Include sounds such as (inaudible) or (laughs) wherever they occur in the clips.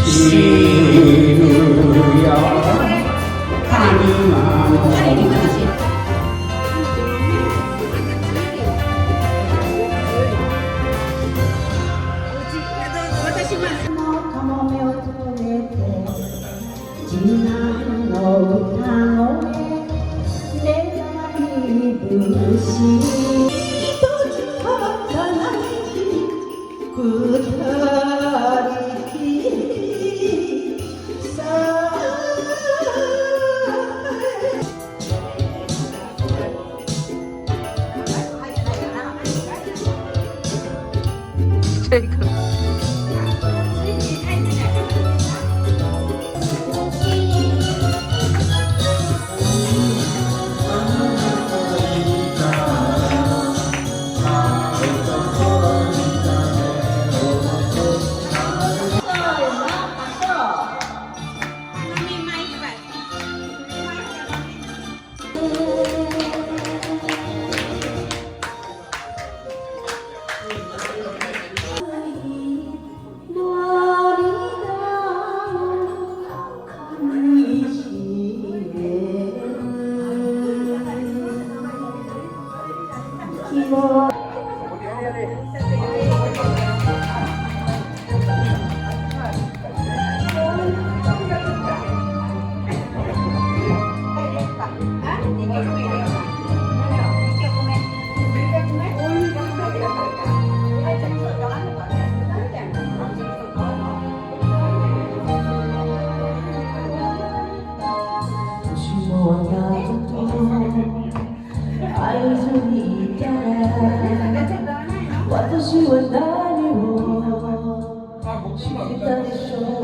시루야. 하늘만 的胸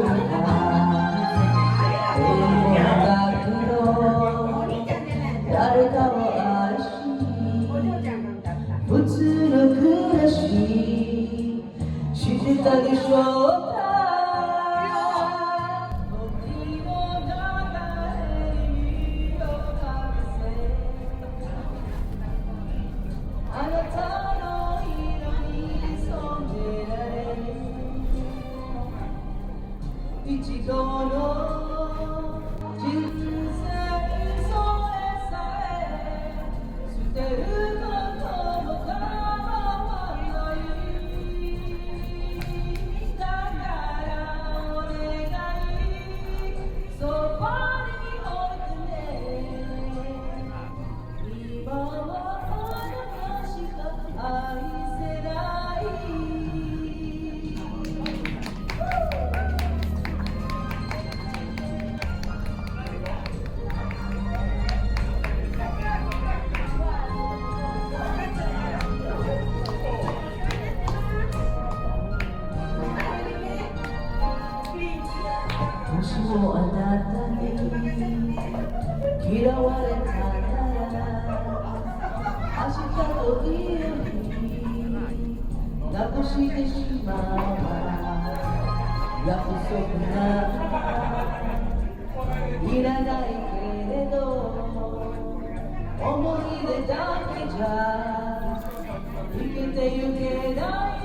しもあなたに嫌われたなら明日のいう。日楽してしまう。約束ないらないけれど思い出だけじゃ生きてゆけない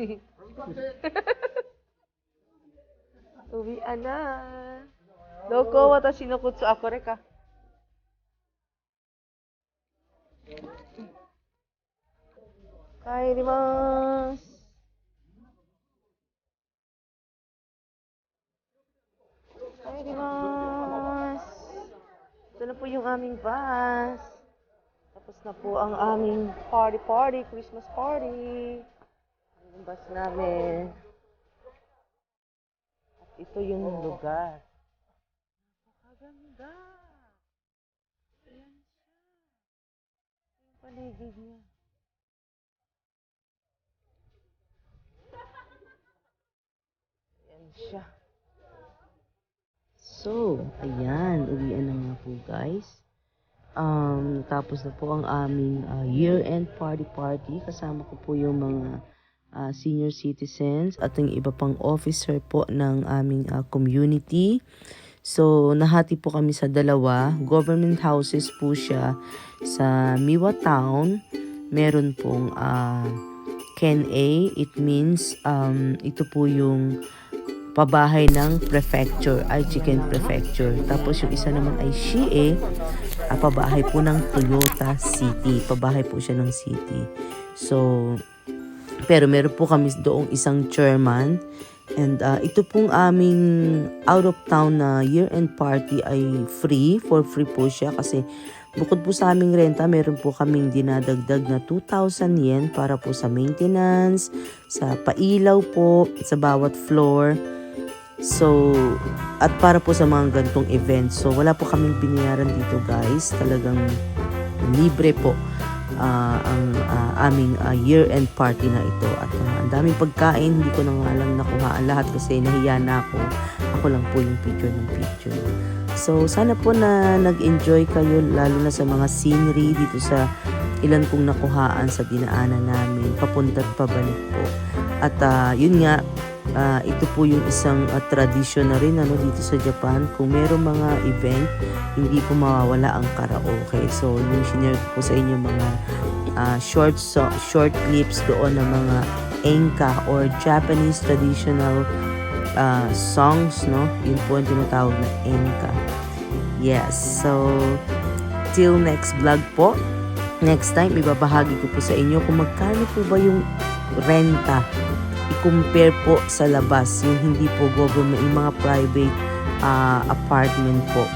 (laughs) Uwian na. Loko, watashi no kutsu. Ah, kore ka. Kairimasu. Kairimasu. Ito na po yung aming bus. Tapos na po ang aming party-party, Christmas party. Ang bus namin. At ito yung lugar. Napakaganda. Ayan siya. Yung paligid niya. Ayan siya. So, ayan. Uwian na nga po, guys. Um, tapos na po ang aming uh, year-end party-party. Kasama ko po yung mga uh, senior citizens at yung iba pang officer po ng aming uh, community. So, nahati po kami sa dalawa. Government houses po siya sa Miwa Town. Meron pong uh, Ken A. It means um, ito po yung pabahay ng prefecture, ay chicken prefecture. Tapos yung isa naman ay Shie, ah, pabahay po ng Toyota City. Pabahay po siya ng city. So, pero meron po kami doong isang chairman. And uh, ito pong aming out of town na year-end party ay free. For free po siya kasi bukod po sa aming renta, meron po kaming dinadagdag na 2,000 yen para po sa maintenance, sa pailaw po, sa bawat floor. So, at para po sa mga gantong events. So, wala po kaming binayaran dito guys. Talagang libre po ah, ang ah, aming ah, year-end party na ito. At ah, ang daming pagkain, hindi ko na nga lang nakuhaan lahat kasi nahiya na ako. Ako lang po yung picture ng picture. So, sana po na nag-enjoy kayo lalo na sa mga scenery dito sa ilan kong nakuhaan sa dinaanan namin, papunta at pabalik po. At ah, yun nga, Ah, ito po yung isang uh, tradisyon na rin ano, dito sa Japan. Kung merong mga event, hindi po mawawala ang karaoke. So, yung sinare ko sa inyo mga ah, short so, short clips doon ng mga enka or Japanese traditional ah, songs, no? Yun po ang tinatawag na enka. Yes, so till next vlog po. Next time, ibabahagi ko po sa inyo kung magkano po ba yung renta i-compare po sa labas, yung hindi po government, yung mga private ah, apartment po.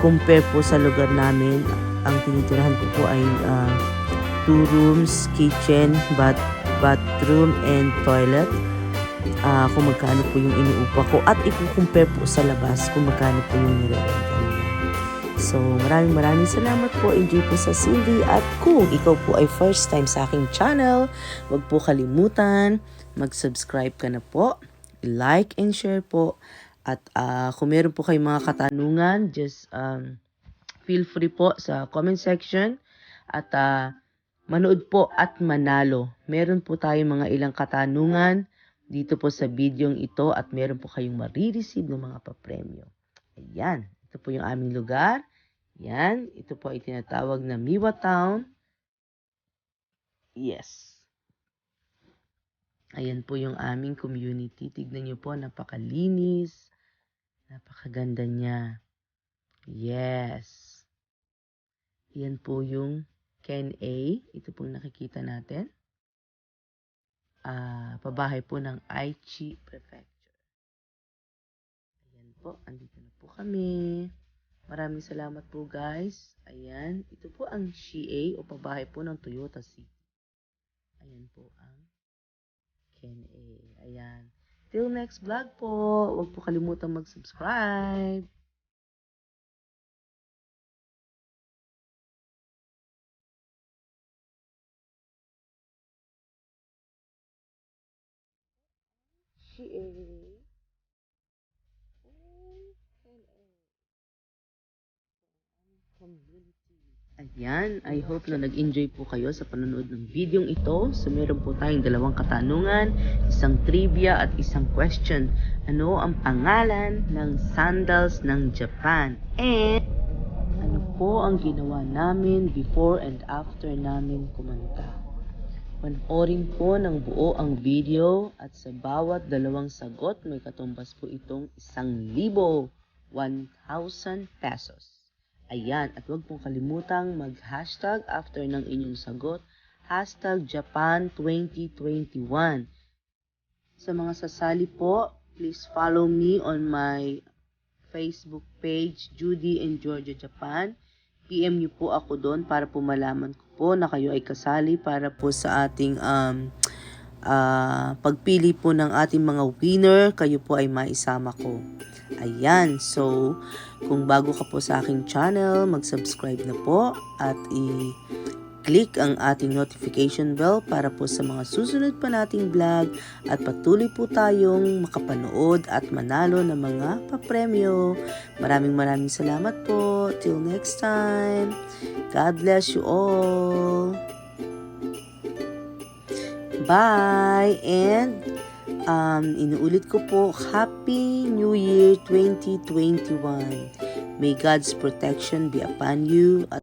Compare po sa lugar namin, ang tinitirahan ko po ay ah, two rooms, kitchen, bath, bathroom, and toilet. Ah, kung magkano po yung iniupa ko at i-compare po sa labas kung magkano po yung nire-renta. So, maraming maraming salamat po. Enjoy po sa Cindy. At kung ikaw po ay first time sa aking channel, huwag po kalimutan, mag-subscribe ka na po, like and share po. At ah, kung meron po kayong mga katanungan, just um, feel free po sa comment section. At ah, manood po at manalo. Meron po tayong mga ilang katanungan dito po sa videong ito at meron po kayong marireceive ng mga papremyo. Ayan. Ito po yung aming lugar. Yan. Ito po ay tinatawag na Miwa Town. Yes. Ayan po yung aming community. Tignan nyo po, napakalinis. Napakaganda niya. Yes. Yan po yung Ken A. Ito pong nakikita natin. Ah, pabahay po ng Aichi Prefecture. Ayan po, andito na po kami. Maraming salamat po guys. Ayan, ito po ang CA o pabahay po ng Toyota City. Ayan po ang Ken A. Ayan. Till next vlog po. Huwag po kalimutan mag-subscribe. CA. Ayan, I hope na nag-enjoy po kayo sa panonood ng videong ito. So, meron po tayong dalawang katanungan, isang trivia at isang question. Ano ang pangalan ng sandals ng Japan? And, ano po ang ginawa namin before and after namin kumanta? Panoorin po ng buo ang video at sa bawat dalawang sagot may katumbas po itong isang libo, 1,000 pesos. Ayan, at huwag pong kalimutang mag-hashtag after ng inyong sagot, hashtag Japan 2021. Sa mga sasali po, please follow me on my Facebook page, Judy and Georgia Japan. PM niyo po ako doon para po malaman ko po na kayo ay kasali para po sa ating um, ah, pagpili po ng ating mga winner, kayo po ay maisama ko. Ayan, so kung bago ka po sa aking channel, mag-subscribe na po at i-click ang ating notification bell para po sa mga susunod pa nating vlog at patuloy po tayong makapanood at manalo ng mga papremyo. Maraming maraming salamat po. Till next time. God bless you all. Bye! And um, inuulit ko po, Happy New Year 2021. May God's protection be upon you at